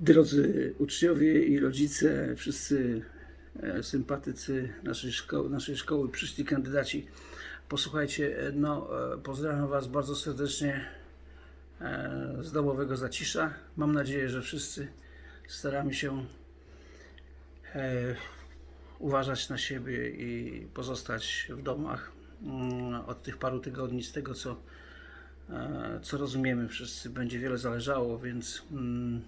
Drodzy uczniowie i rodzice, wszyscy e, sympatycy naszej szkoły, naszej szkoły, przyszli kandydaci, posłuchajcie, no, e, pozdrawiam Was bardzo serdecznie e, z domowego zacisza. Mam nadzieję, że wszyscy staramy się uważać na siebie i pozostać w domach mm, od tych paru tygodni, z tego co, co rozumiemy wszyscy, będzie wiele zależało, więc mm,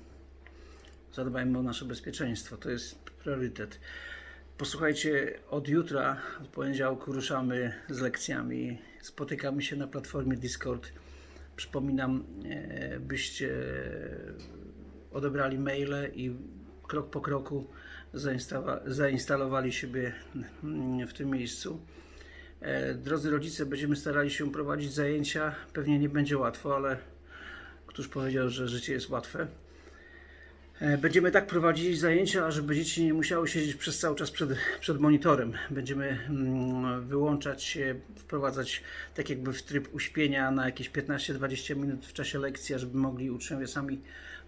zadbajmy o nasze bezpieczeństwo. To jest priorytet. Posłuchajcie, od jutra, od poniedziałku ruszamy z lekcjami. Spotykamy się na platformie Discord. Przypominam, e, byście odebrali maile i krok po kroku zainstalowali siebie w tym miejscu. E, Drodzy rodzice, będziemy starali się prowadzić zajęcia. Pewnie nie będzie łatwo, ale któż powiedział, że życie jest łatwe. E, Będziemy tak prowadzić zajęcia, żeby dzieci nie musiały siedzieć przez cały czas przed, przed monitorem. Będziemy mm, wyłączać wprowadzać tak jakby w tryb uśpienia na jakieś 15-20 minut w czasie lekcji, żeby mogli uczniowie sami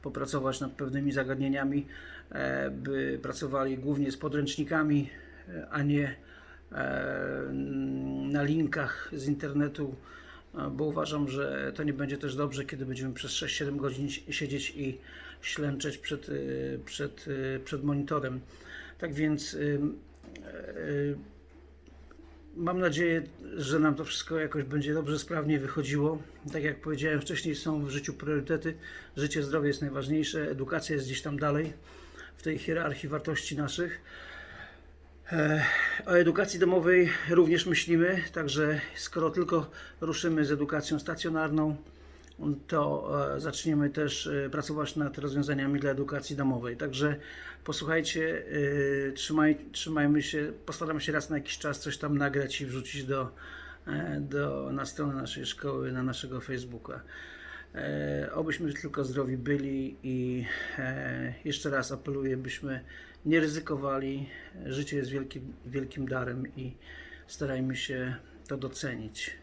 popracować nad pewnymi zagadnieniami, e, by pracowali głównie z podręcznikami, e, a nie na linkach z internetu, bo uważam, że to nie będzie też dobrze, kiedy będziemy przez 6-7 godzin siedzieć i ślęczeć przed, y, przed, y, przed monitorem. Tak więc y, mam nadzieję, że nam to wszystko jakoś będzie dobrze, sprawnie wychodziło. Tak jak powiedziałem wcześniej, są w życiu priorytety. Życie, zdrowie jest najważniejsze, edukacja jest gdzieś tam dalej w tej hierarchii wartości naszych. E, O edukacji domowej również myślimy, także skoro tylko ruszymy z edukacją stacjonarną, to e, zaczniemy też e, pracować nad rozwiązaniami dla edukacji domowej. Także posłuchajcie, trzymaj, trzymajmy się, postaramy się raz na jakiś czas coś tam nagrać i wrzucić do, do, na stronę naszej szkoły, na naszego Facebooka. E, Obyśmy tylko zdrowi byli i e, jeszcze raz apeluję, byśmy nie ryzykowali. Życie jest wielkim, wielkim darem i starajmy się to docenić.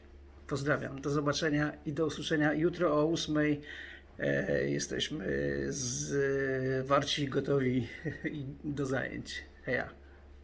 Pozdrawiam. Do zobaczenia i do usłyszenia jutro o 8. E, jesteśmy z, warci, gotowi do zajęć. Heja.